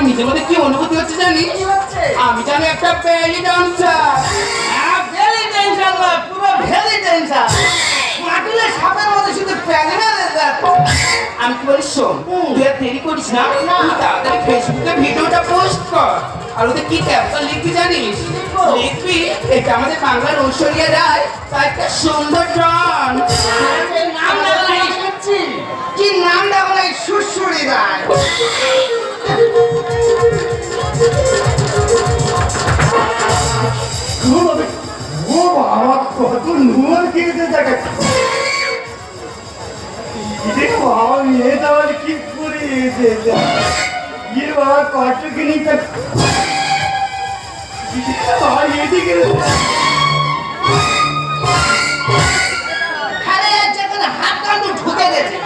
আমার নিজের মধ্যে কি অনুভূতি হচ্ছে জানি? আমি জানি একটা বেলি ডান্সার ভেরি টেনশন না পুরো ভেরি টেনশন মাটিলে সাপের মধ্যে শুধু প্যানে আমি কি বলি শোন তুই আর দেরি করিস না তাড়াতাড়ি ফেসবুকে ভিডিওটা পোস্ট কর। আর ওদের কি ক্যাপশন লিখবি জানিস? লিখব? এটা আমাদের বাংলার ঐশ্বরিয়া রায় তার একটা সুন্দর ড্রন নাম কি নাম লাগাই সুশুড়ি রায়। ও বাবা কত নুয়ার কিনেছে দেখে ইরে বাবা মেয়েটা আবার কি করে এসেছে ইয়ে বাবা কত বাবা এদিকে যেখানে হাত কান্ড ঢুকে গেছে।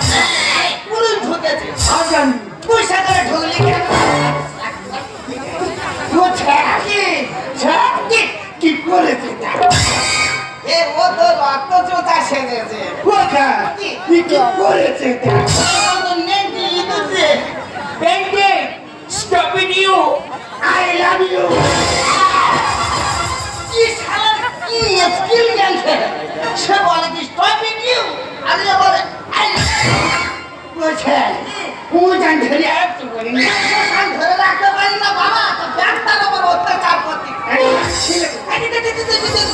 পুরো ঢুকেছে। আর জানি। পয়সা করে ঢুকলি কেন? কোথা কি কি করেছে তো stop you I love you কি শালা কি স্কিল জানছে সে বলে কি স্টপ ইউ আর এ বলে আই কোথা ও জান ধরে একটু করে না। আমি ধরে রাখতে পারি না বাবা তো ব্যাগটার উপর অত্যাচার করতে।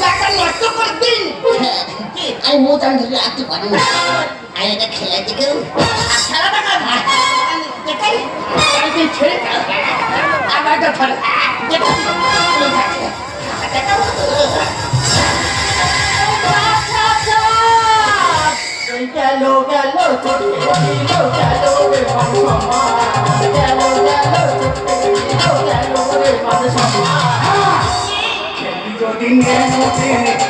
ব্যাগটা নষ্ট করে দিন। আমি মোটান ধরে রাখতে পারি না। আমি এটা খেলাতে কেউ আর খেলাটা দেখাই। আমি ছেড়ে আবার একটা ধরে গেল গেল গেল সম্মান গেল গেল গেল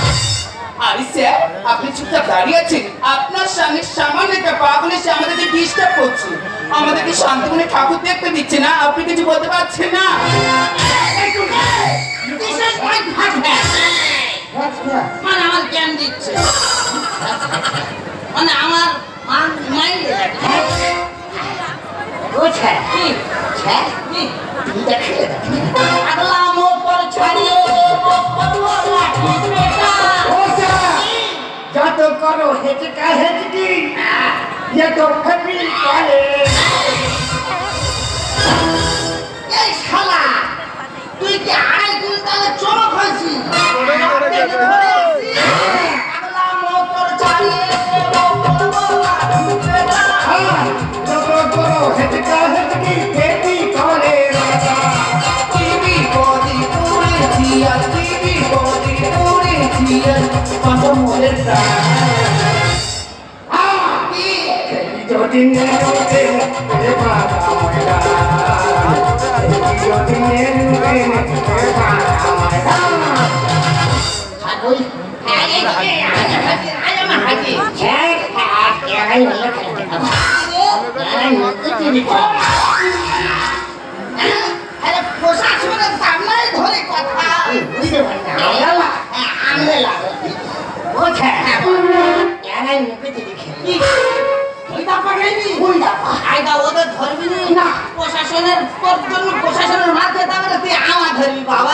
আরে স্যার আপনি চুপচাপ দাঁড়িয়ে আছেন আপনার সামনে সামান্য একটা আমাদেরকে ডিস্টার্ব করছে আমাদেরকে শান্তিমনে ঠাকুর দেখতে দিচ্ছে না আপনি কিছু বলতে পারছেন না করো হেঁচকা হেঁচকি যে তো করে এই শালা তুই কি আড়াই কুইন্টালে চমক হয়েছিস? আগলা আর কত মোরের প্রাণ যদি নেমুতে নে মারা ময়দান যদি নেমুতে নে মারা ময়দান ওই দাপা আয়দা ওদের ধরবি না। প্রশাসনের জন্য প্রশাসনের মাঝে তাহলে তুই আমার ধরবি বাবা।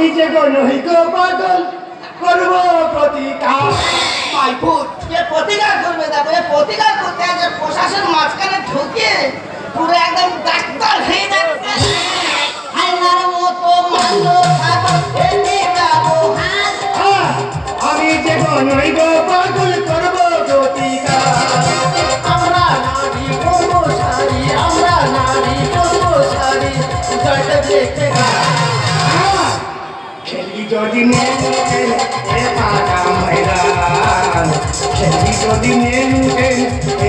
আমি যে গো নহি গো পাগল করব প্রতিকার এ প্রতিকার করবে দেখো এ প্রতিকার করতে আছে প্রশাসন মাঝখানে ঢুকে পুরো একদম ডাক্তার হয়ে যাচ্ছে। আয়নার মতো হ্যাঁ, আমি যে গো নহি গো পাগল যদি নেমে এ পাকা খেলি যদি নেমে